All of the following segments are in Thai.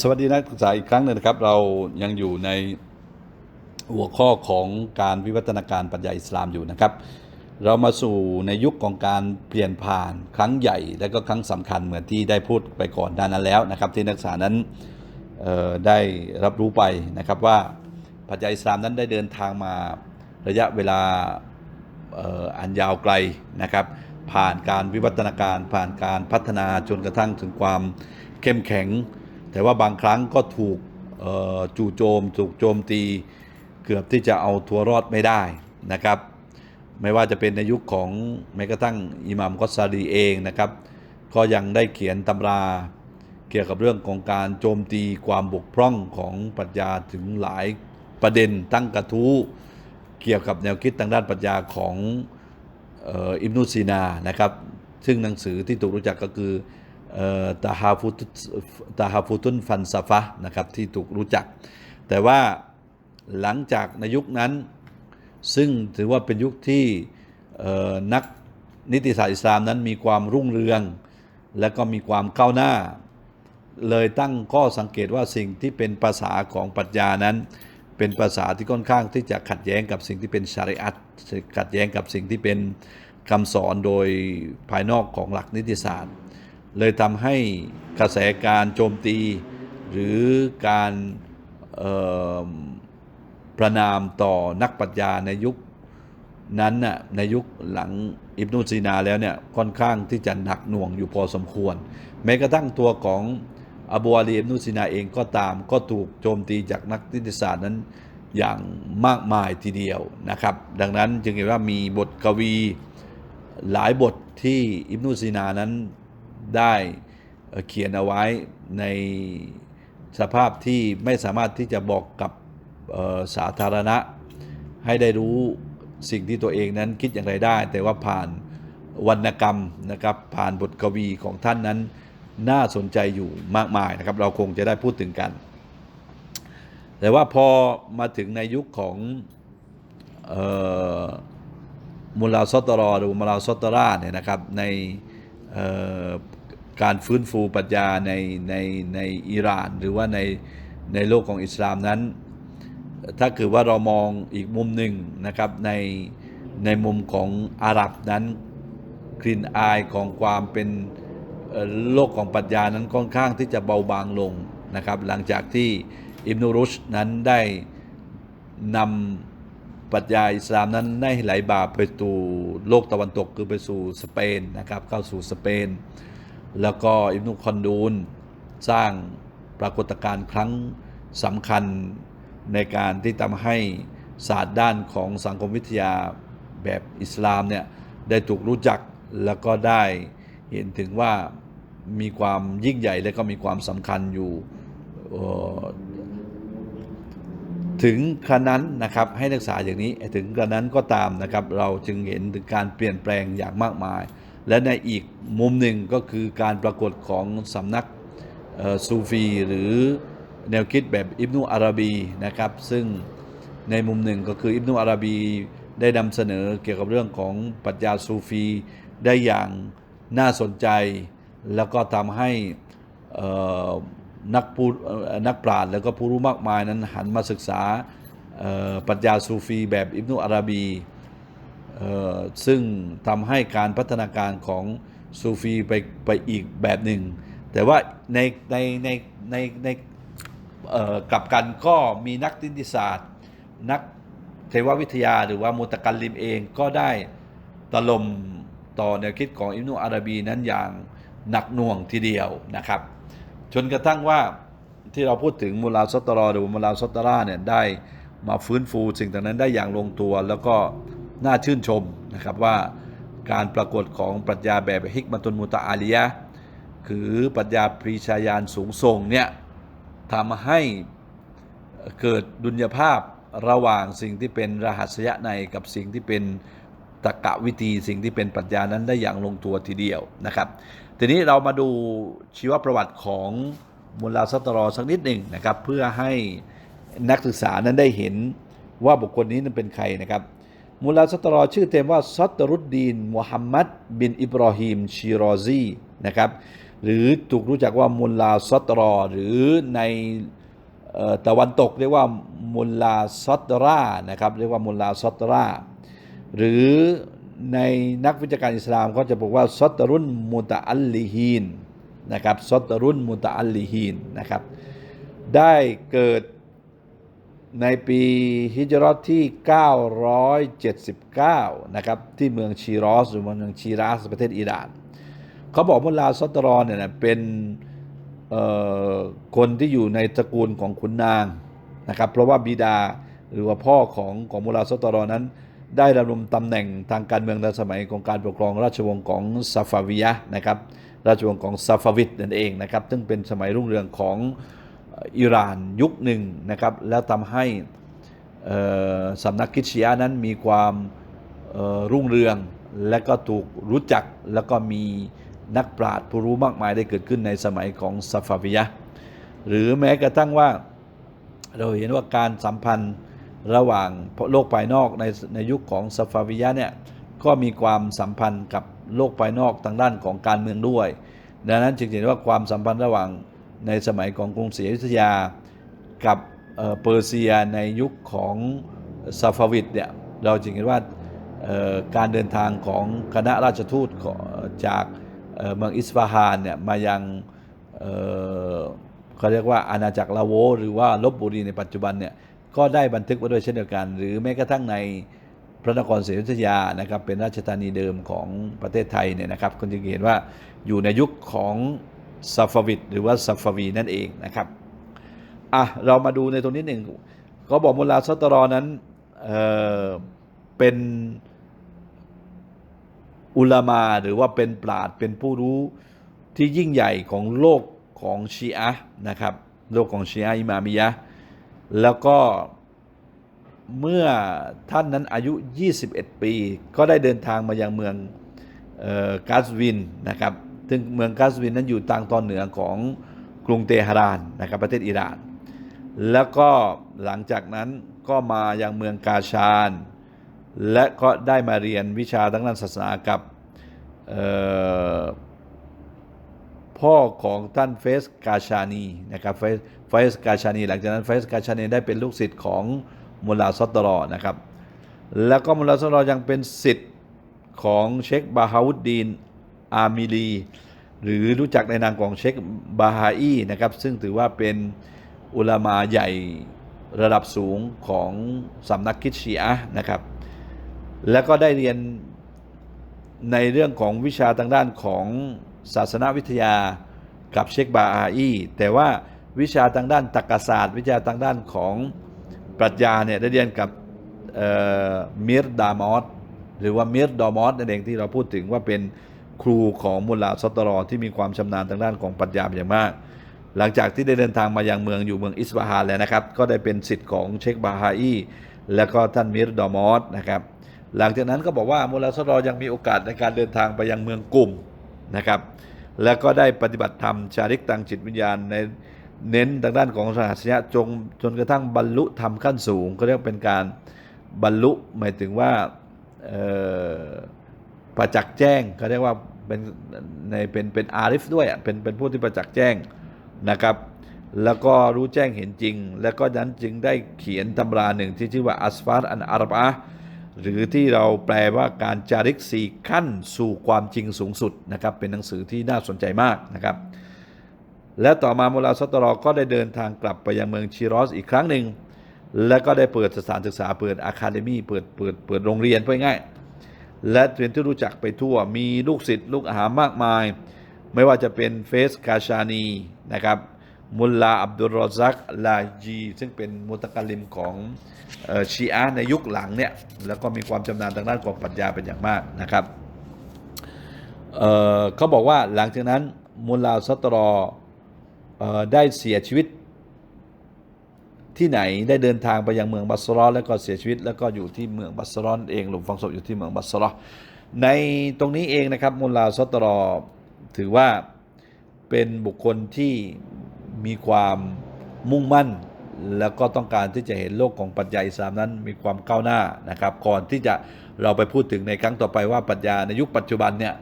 สวัสดีนักศึกษาอีกครั้งหนึ่งนะครับ เรายังอยู่ในหัวข้อของการวิวัฒนาการปรัชญาอิสลามอยู่นะครับ เรามาสู่ในยุคของการเปลี่ยนผ่านครั้งใหญ่ และก็ครั้งสำคัญเหมือนที่ได้พูดไปก่อนด้านนั้นแล้วนะครับ ที่นักศึกษานั้นได้รับรู้ไปนะครับว่าปรัชญาอิสลามนั้นได้เดินทางมาระยะเวลาออันยาวไกลนะครับ ผ่านการวิวัฒนาการผ่านการพัฒนาจนกระทั่งถึงความเข้มแข็ง แต่ว่าบางครั้งก็ถูกจู่โจม ถูกโจมตีเกือบที่จะเอาตัวรอดไม่ได้นะครับ ไม่ว่าจะเป็นในยุคของแม้กระทั่งอิหม่ามกอสซาลีเองนะครับ ก็ยังได้เขียนตำราเกี่ยวกับเรื่องของการโจมตีความบกพร่องของปรัชญาถึงหลายประเด็นตั้งกระทู้เกี่ยวกับแนวคิดทางด้านปรัชญาของอ,อ,อิบนุซีนานะครับ ซึ่งหนังสือที่ถูกรู้จักก็คือ ตาฮาฟุตตาฮาฟุตุนฟันซาฟะนะครับที่ถูกรู้จัก แต่ว่าหลังจากในยุคนั้น ซึ่งถือว่าเป็นยุคที่นักนิติศาสตร์อิสลามนั้นมีความรุ่งเรือง และก็มีความก้าวหน้า เลยตั้งข้อสังเกตว่าสิ่งที่เป็นภาษาของปรัชญานั้น เป็นภาษาที่ค่อนข้างที่จะขัดแย้งกับสิ่งที่เป็นชาริอัตขัดแย้งกับสิ่งที่เป็นคำสอนโดยภายนอกของหลักนิติศาสตร์ เลยทำให้กระแสการโจมตี หรือการประนามต่อนักปรัชญาในยุคนั้นน่ะในยุคหลังอิบนุซีนาแล้วเนี่ยค่อนข้างที่จะหนักหน่วงอยู่พอสมควร แม้กระทั่งตัวของอบูอาลีอิบนุซีนาเองก็ตามก็ถูกโจมตีจากนักนิติศาสตร์นั้นอย่างมากมายทีเดียวนะครับ ดังนั้นจึงเห็นว่ามีบทกวีหลายบทที่อิบนุซีนานั้น ได้เขียนเอาไว้ในสภาพที่ไม่สามารถที่จะบอกกับสาธารณะ ให้ได้รู้สิ่งที่ตัวเองนั้นคิดอย่างไรได้ แต่ว่าผ่านวรรณกรรมนะครับผ่านบทกวีของท่านนั้นน่าสนใจอยู่มากมายนะครับ เราคงจะได้พูดถึงกัน แต่ว่าพอมาถึงในยุคของออมุลลาซอตรอหรือมุลลาซอตราเนี่ยนะครับใน การฟื้นฟูปรัชญาในในในอิหร่าน หรือว่าในในโลกของอิสลามนั้น ถ้าคือว่าเรามองอีกมุมหนึ่งนะครับในในมุมของอาหรับนั้นกลิ่นอายของความเป็นโลกของปรัชญานั้นค่อนข้างที่จะเบาบางลงนะครับ หลังจากที่อิบนุรุชนั้นได้นำ ปรัชญาอิสลามนั้นได้ไหลบ่าไปสู่โลกตะวันตกคือไปสู่สเปนนะครับเข้าสู่สเปน แล้วก็อิบนุคอนดูนสร้างปรากฏการณ์ครั้งสำคัญในการที่ทำให้ศาสตร์ด้านของสังคมวิทยาแบบอิสลามเนี่ยได้ถูกรู้จักแล้วก็ได้เห็นถึงว่ามีความยิ่งใหญ่และก็มีความสำคัญอยู่ ถึงขนาดนั้นนะครับให้นักศึกษาอย่างนี้ถึงกระนั้นก็ตามนะครับเราจึงเห็นถึงการเปลี่ยนแปลงอย่างมากมาย และในอีกมุมหนึ่งก็คือการปรากฏของสำนักซูฟีหรือแนวคิดแบบอิบนุอาราบีนะครับซึ่งในมุมหนึ่งก็คืออิบนุอาราบีได้นำเสนอเกี่ยวกับเรื่องของปรัชญาซูฟีได้อย่างน่าสนใจ แล้วก็ทำให้ นักผู้นักปราชญ์แล้วก็ผู้รู้มากมายนั้นหันมาศึกษาปรัชญาซูฟีแบบอิบนุอาราบีซึ่งทำให้การพัฒนาการของซูฟีไปไปอีกแบบหนึ่ง แต่ว่าในในในในในกลับกันก็มีนักนิติศาสตร์ นักเทววิทยาหรือว่ามุตะกันลิมเองก็ได้ตะลมต่อแนวคิดของอิบนุอาราบีนั้นอย่างหนักหน่วงทีเดียวนะครับ จนกระทั่งว่าที่เราพูดถึงมูลาซอตรอหรือมูลาซอตราเนี่ยได้มาฟื้นฟูสิ่งต่างนั้นได้อย่างลงตัว แล้วก็น่าชื่นชมนะครับว่าการปรากฏของปรัชญาแบบฮิกมาตุนมุตะอาลียะคือปรัชญาปรีชาญาณสูงส่งเนี่ยทำให้เกิดดุลยภาพระหว่างสิ่งที่เป็นรหัสยะในกับสิ่งที่เป็น ตรกะวิธีสิ่งที่เป็นปรัชญานั้นได้อย่างลงตัวทีเดียวนะครับ ทีนี้เรามาดูชีวประวัติของมุลาซัตรอสักนิดหนึ่งนะครับ เพื่อให้นักศึกษานั้นได้เห็นว่าบุคคลนี้นั้นเป็นใครนะครับ มุลาซัตรอชื่อเต็มว่าซัตรุดดีนมุฮัมมัดบินอิบรอฮีมชีรอซีนะครับหรือถูกรู้จักว่ามุลาซอตรอ หรือในตะวันตกเรียกว่ามุลาซอตรานะครับเรียกว่ามุลาซอตรา หรือในนักวิชาการอิสลามก็จะบอกว่าซอตรุนมุตะอัลลิฮีนนะครับซอตรุนมุตะอัลลิฮีนนะครับได้เกิดในปีฮิจรัตที่ 979 นะครับ ที่เมืองชีรอสหรือเมืองชีราสประเทศอิหร่าน เขาบอกมุลาซอตรอนเนี่ยเป็นคนที่อยู่ในตระกูลของขุนนางนะครับ เพราะว่าบิดาหรือว่าพ่อของของมุลลาซอตรอนนั้น ได้ดำรงตำแหน่งทางการเมืองในสมัยของการปกครองราชวงศ์ของซาฟาวิยะนะครับราชวงศ์ของซาฟาวิดนั่นเองนะครับซึ่งเป็นสมัยรุ่งเรืองของอิหร่านยุคหนึ่งนะครับแล้วทำให้สำนักคิดชียะนั้นมีความรุ่งเรืองและก็ถูกรู้จักแล้วก็มีนักปราชญ์ผู้รู้มากมายได้เกิดขึ้นในสมัยของซาฟาวิยะห์หรือแม้กระทั่งว่าเราเห็นว่าการสัมพันธ์ ระหว่างโลกภายนอกในในยุคของซาฟาวิยะเนี่ยก็มีความสัมพันธ์กับโลกภายนอกทางด้านของการเมืองด้วย ดังนั้นจึงเห็นว่าความสัมพันธ์ระหว่างในสมัยของกรุงศรีอยุธยา กับเเปอร์เซียในยุคของซาฟาวิดเนี่ยเราจึงเห็นว่าการเดินทางของคณะราชทูตจากเมืองอิสฟาฮานเนี่ยมายังเเขาเรียกว่าอาณาจักรลาโว หรือว่าลบบุรีในปัจจุบันเนี่ย ก็ได้บันทึกไว้ด้วยเช่นเดียวกัน หรือแม้กระทั่งในพระนครศรีอยุธยานะครับเป็นราชธานีเดิมของประเทศไทยเนี่ยนะครับคุณจะเห็นว่าอยู่ในยุคของซาฟวิดหรือว่าซาฟวีนั่นเองนะครับอะเรามาดูในตรงนี้หนึ่งเขาบอกมุลาซัตรอนั้นเออเป็นอุลามาหรือว่าเป็นปราดเป็นผู้รู้ที่ยิ่งใหญ่ของโลกของชีอะนะครับโลกของชีอะอิมามียะห แล้วก็เมื่อท่านนั้นอายุ 21 ปี ก็ได้เดินทางมายังเมืองกาสวินนะครับ ซึ่งเมืองกาสวินนั้นอยู่ทางตอนเหนือของกรุงเตหะรานนะครับประเทศอิหร่าน แล้วก็หลังจากนั้นก็มายังเมืองกาชาน และก็ได้มาเรียนวิชาทางด้านศาสนากับ พ่อของท่านเฟสกาชานีนะครับเฟสกาชานี หลังจากนั้นเฟสกาชานีได้เป็นลูกศิษย์ของมุลลาซอตรอนะครับแล้วก็มุลลาซอตรอยังเป็นศิษย์ของเชคบาฮาวุดดีนอามิลี หรือรู้จักในนามของเชคบาฮาอีนะครับซึ่งถือว่าเป็นอุลามาใหญ่ระดับสูงของสำนักคิดชีอะนะครับ แล้วก็ได้เรียนในเรื่องของวิชาทางด้านของ ศาสนาวิทยากับเชคบาอาอีแต่ว่าวิชาทางด้านตรรกศาสตร์ วิชาทางด้านของปรัชญาเนี่ยได้เรียนกับเอ่อมิรดามอสหรือว่ามิรดอมอสนั่นเองที่เราพูดถึงว่าเป็นครูของมุลลาซอตรอที่มีความชำนาญทางด้านของปรัชญาเป็นอย่างมาก หลังจากที่ได้เดินทางมายังเมืองอยู่เมืองอิสฟาฮานแล้วนะครับ ก็ได้เป็นสิทธิ์ของเชคบาฮาอีและก็ท่านมิรดอมอสนะครับ หลังจากนั้นก็บอกว่ามุลลาซอตรอยังมีโอกาสในการเดินทางไปยังเมืองกลุ่ม นะครับ แล้วก็ได้ปฏิบัติธรรมจาริกทางจิตวิญญาณในเน้นทางด้านของสหัสยะจงจนกระทั่งบรรลุธรรมขั้นสูง ก็เรียกเป็นการบรรลุหมายถึงว่าประจักษ์แจ้งเขาเรียกว่าเป็นในเป็นเป็นอาริฟด้วยเป็นเป็นผู้ที่ประจักษ์แจ้งนะครับแล้วก็รู้แจ้งเห็นจริง แล้วก็นั้นจึงได้เขียนตำราหนึ่งที่ชื่อว่าอัสฟาร์อันอารบะ หรือที่เราแปลว่าการจาริกสี่ขั้นสู่ความจริงสูงสุดนะครับ เป็นหนังสือที่น่าสนใจมากนะครับ และต่อมามุลาซัตรอก็ได้เดินทางกลับไปยังเมืองชีรอสอีกครั้งหนึ่ง และก็ได้เปิดสถานศึกษาเปิดอะคาเดมี่เปิดเปิดเปิดโรงเรียนเพื่อง่าย และเป็นที่รู้จักไปทั่วมีลูกศิษย์ลูกอาหามากมาย ไม่ว่าจะเป็นเฟสกาชานีนะครับ มุลลาอับดุลรอซักลาจีซึ่งเป็นมุตะกลิมของออชีอะในยุคหลังเนี่ยแล้วก็มีความชำนาญทางด้านของปรัชญาเป็นอย่างมากนะครับเเขาบอกว่าหลังจากนั้นมุลลาซัตรอเอ่อได้เสียชีวิตที่ไหนได้เดินทางไปยังเมืองบัสรอแล้วก็เสียชีวิต แล้วก็อยู่ที่เมืองบัสรอเองหลุมฝังศพอยู่ที่เมืองบัสรอในตรงนี้เองนะครับมุลลาซัตรอถือว่าเป็นบุคคลที่ มีความมุ่งมั่น แล้วก็ต้องการที่จะเห็นโลกของปรัชญาอิสลามนั้นมีความก้าวหน้านะครับ ก่อนที่จะเราไปพูดถึงในครั้งต่อไปว่าปรัชญาในยุคปัจจุบันเนี่ย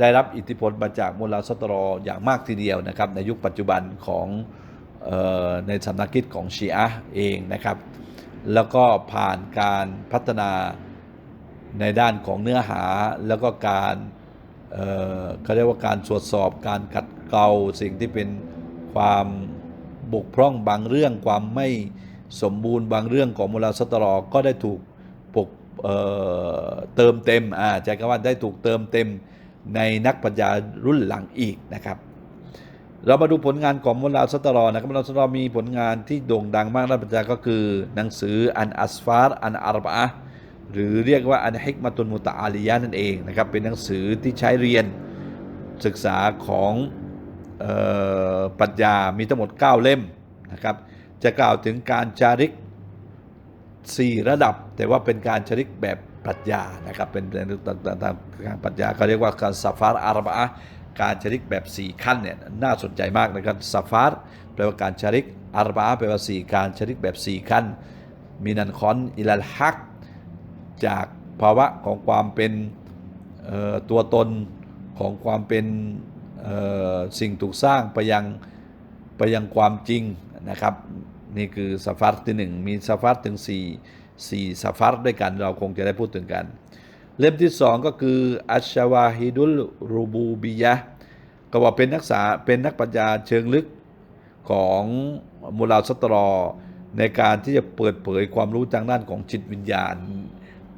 ได้รับอิทธิพลมาจากมุลลาสตรออย่างมากทีเดียวนะครับ ในยุคปัจจุบันของออในสำนักคิดของชีอะห์เองนะครับ แล้วก็ผ่านการพัฒนาในด้านของเนื้อหาแล้วก็การเอ่อเขาเรียกว่าการตรวจสอบการขัดเกลาสิ่งที่เป็น ความบกพร่องบางเรื่อง ความไม่สมบูรณ์บางเรื่องของมุลาสตรอก็ได้ถูกปกเเติมเต็มอ่าใช้คำว่าได้ถูกเติมเต็มในนักปัญญารุ่นหลังอีกนะครับเรามาดูผลงานของมุลาสตรอนะครับมุลาสตรอมีผลงานที่โด่งดังมากในปัจจุบันก็คือ หนังสืออันอัสฟาร์อันอารบะหรือเรียกว่าอันฮิกมาตุนมุตะอาลียะนั่นเองนะครับเป็นหนังสือที่ใช้เรียนศึกษาของ ปรัชญามีทั้งหมด 9 เล่มนะครับ จะกล่าวถึงการจาริก 4 ระดับ แต่ว่าเป็นการจาริกแบบปรัชญานะครับเป็นเป็นการปรัชญาเขาเรียกว่าการซาฟาร์อารบะการจาริกแบบ 4 ขั้นเนี่ยน่าสนใจมากนะครับซาฟาร์แปลว่าการจาริกอารบะแปลว่า 4 การจาริกแบบ 4 ขั้นมินันคอนอิลัลฮักจากภาวะของความเป็นตัวตนของความเป็น สิ่งถูกสร้างไปยังไปยังความจริงนะครับ นี่คือสฟัรที่หนึ่งมีสฟัรถึง4 4สฟัรด้วยกันเราคงจะได้พูดถึงกัน เล่มที่สองก็คืออัชชวาฮิดุลรูบูบียะก็ว่าเป็นนักษาเป็นนักปัญญาเชิงลึกของมูลาสตรอ ในการที่จะเปิดเผยความรู้ทางด้านของจิตวิญญาณ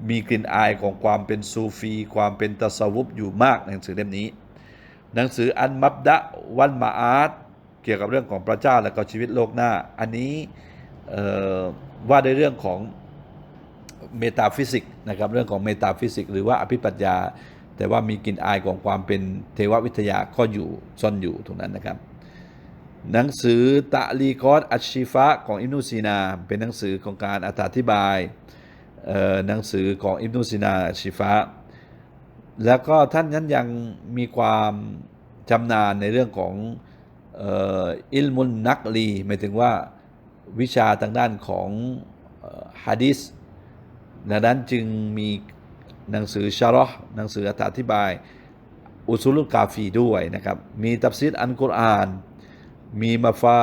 มีกลิ่นอายของความเป็นซูฟี ความเป็นตัสวุบอยู่มากในหนังสือเล่มนี้ หนังสืออันมับดะวันมาอาร์ตเกี่ยวกับเรื่องของพระเจ้าและก็ชีวิตโลกหน้า อันนี้ว่าในเรื่องของเมตาฟิสิกนะครับเรื่องของเมตาฟิสิกหรือว่าอภิปรัชญา แต่ว่ามีกลิ่นอายของความเป็นเทววิทยาก็อยู่ซ่อนอยู่ตรงนั้นนะครับ หนังสือตะลีกอตอัชชิฟะของอิบนุซีนา เป็นหนังสือของการอธิบายหนังสือของอิบนุซีนาอัชชิฟะ แล้วก็ท่านนั้นยังมีความชำนาญในเรื่องของอิลมุนนักลีหมายถึงว่าวิชาทางด้านของฮะดิษดังนั้นจึงมีหนังสือชาร์ห์หนังสืออธิบาย อุซุลุกาฟีด้วยนะครับ มีตัฟซีรอันกุรอาน มีมาฟา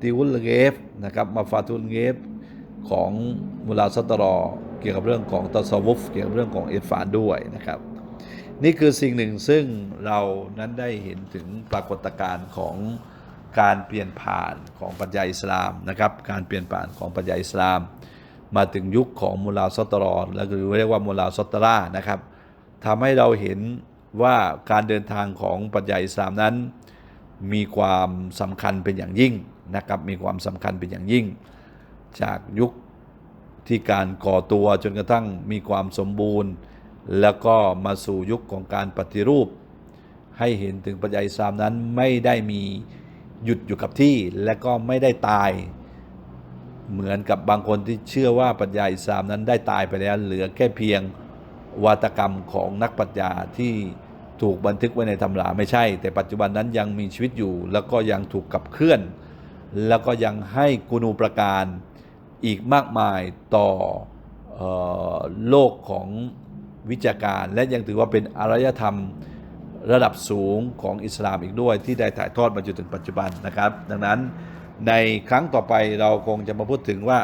ติวุลเกฟนะครับมาฟาติวุลเกฟของมุลาซัตรอ เกี่ยวกับเรื่องของตัสวุฟเกี่ยวกับเรื่องของอิฟานด้วยนะครับ นี่คือสิ่งหนึ่งซึ่งเรานั้นได้เห็นถึงปรากฏการณ์ของการเปลี่ยนผ่านของปรัชญาอิสลามนะครับการเปลี่ยนผ่านของปรัชญาอิสลาม มาถึงยุคของมุลาซอตรอและหรือเรียกว่ามุลาซอตรานะครับทำให้เราเห็นว่าการเดินทางของปรัชญาอิสลามนั้น มีความสำคัญเป็นอย่างยิ่งนะครับมีความสำคัญเป็นอย่างยิ่ง จากยุคที่การก่อตัวจนกระทั่งมีความสมบูรณ์ แล้วก็มาสู่ยุคของการปฏิรูป ให้เห็นถึงปรัชญาอิสามนั้นไม่ได้มีหยุดอยู่กับที่ และก็ไม่ได้ตาย เหมือนกับบางคนที่เชื่อว่าปรัชญาอิสามนั้นได้ตายไปแล้ว เหลือแค่เพียงวาตกรรมของนักปรัชญาที่ถูกบันทึกไว้ในตำราไม่ใช่ แต่ปัจจุบันนั้นยังมีชีวิตอยู่ แล้วก็ยังถูกขับเคลื่อน แล้วก็ยังให้กุณูประการอีกมากมายต่อออโลกของ วิชาการและยังถือว่าเป็นอารยธรรมระดับสูงของอิสลามอีกด้วย ที่ได้ถ่ายทอดมาจนถึงปัจจุบันนะครับ ดังนั้นในครั้งต่อไปเราคงจะมาพูดถึงว่า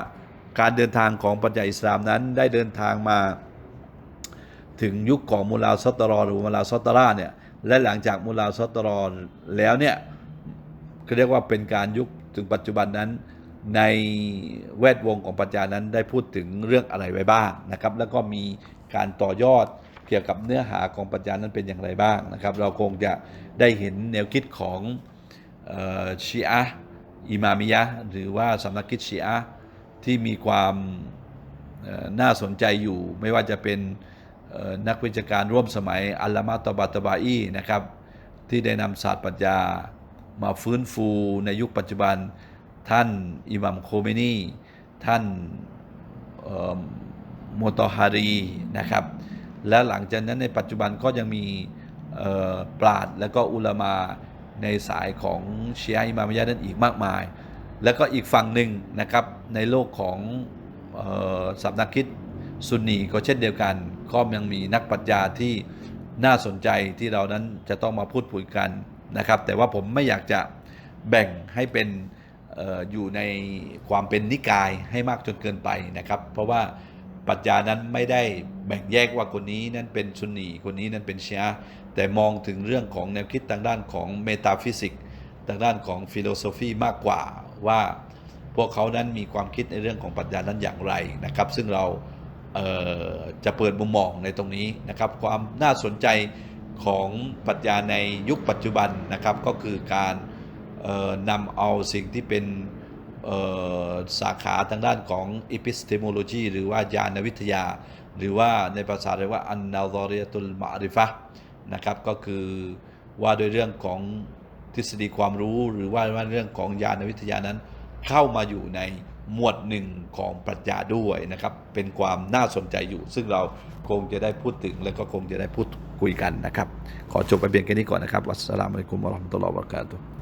การเดินทางของปัญญาอิสลามนั้นได้เดินทางมาถึงยุคของมูลาซอตรอหรือมูลาซอตราเนี่ยและหลังจากมูลาซอตรอแล้วเนี่ยก็เรียกว่าเป็นการยุคถึงปัจจุบันนั้น ในแวดวงของปรัชญานั้นได้พูดถึงเรื่องอะไรไว้บ้างนะครับ แล้วก็มี การต่อยอดเกี่ยวกับเนื้อหาของปรัชญานั้นเป็นอย่างไรบ้างนะครับ เราคงจะได้เห็นแนวคิดของชีอะอิมามิยะหรือว่าสำนักคิดชีอะที่มีความน่าสนใจอยู่ ไม่ว่าจะเป็นนักวิชาการร่วมสมัยอัลลามะตบาตบาอีนะครับ ที่ได้นำศาสตร์ปรัชญามาฟื้นฟูในยุคปัจจุบันท่านอิหมัมโคเมนีท่านอ โมตฮารีนะครับ และหลังจากนั้นในปัจจุบันก็ยังมีปราดและก็อุลามาในสายของชีอะห์อิมามยะนั้นอีกมากมาย แล้วก็อีกฝั่งหนึ่งนะครับในโลกของออสำนักคิดซุนนีก็เช่นเดียวกัน ก็ยังมีนักปรัชญาที่น่าสนใจที่เรานั้นจะต้องมาพูดคุยกันนะครับ แต่ว่าผมไม่อยากจะแบ่งให้เป็นออยู่ในความเป็นนิกายให้มากจนเกินไปนะครับ เพราะว่า ปรัชญานั้นไม่ได้แบ่งแยกว่าคนนี้นั้นเป็นซุนนีคนนี้นั้นเป็นเชีอะห์แต่มองถึงเรื่องของแนวคิดทางด้านของเมตาฟิสิกทางด้านของฟิโลโซฟีมากกว่าว่าพวกเขานั้นมีความคิดในเรื่องของปรัชญานั้นอย่างไรนะครับ ซึ่งเราเจะเปิดมุมมองในตรงนี้นะครับ ความน่าสนใจของปรัชญาในยุคปัจจุบันนะครับ ก็คือการนำเอาสิ่งที่เป็น สาขาทางด้านของ epistemology หรือว่าญาณวิทยา หรือว่าในภาษาเรียกว่าอันนาซอริยตุลมาริฟะนะครับก็คือว่าโดยเรื่องของทฤษฎีความรู้หรือว่าเรื่องของญาณวิทยานั้นเข้ามาอยู่ในหมวดหนึ่งของปรัชญาด้วยนะครับ เป็นความน่าสนใจอยู่ ซึ่งเราคงจะได้พูดถึงและก็คงจะได้พูดคุยกันนะครับ ขอจบไปเพียงแค่นี้ก่อนนะครับ วัสสลามุอะลัยกุมวะราะห์มะตุลลอฮ์วะบะเราะกาตุฮ์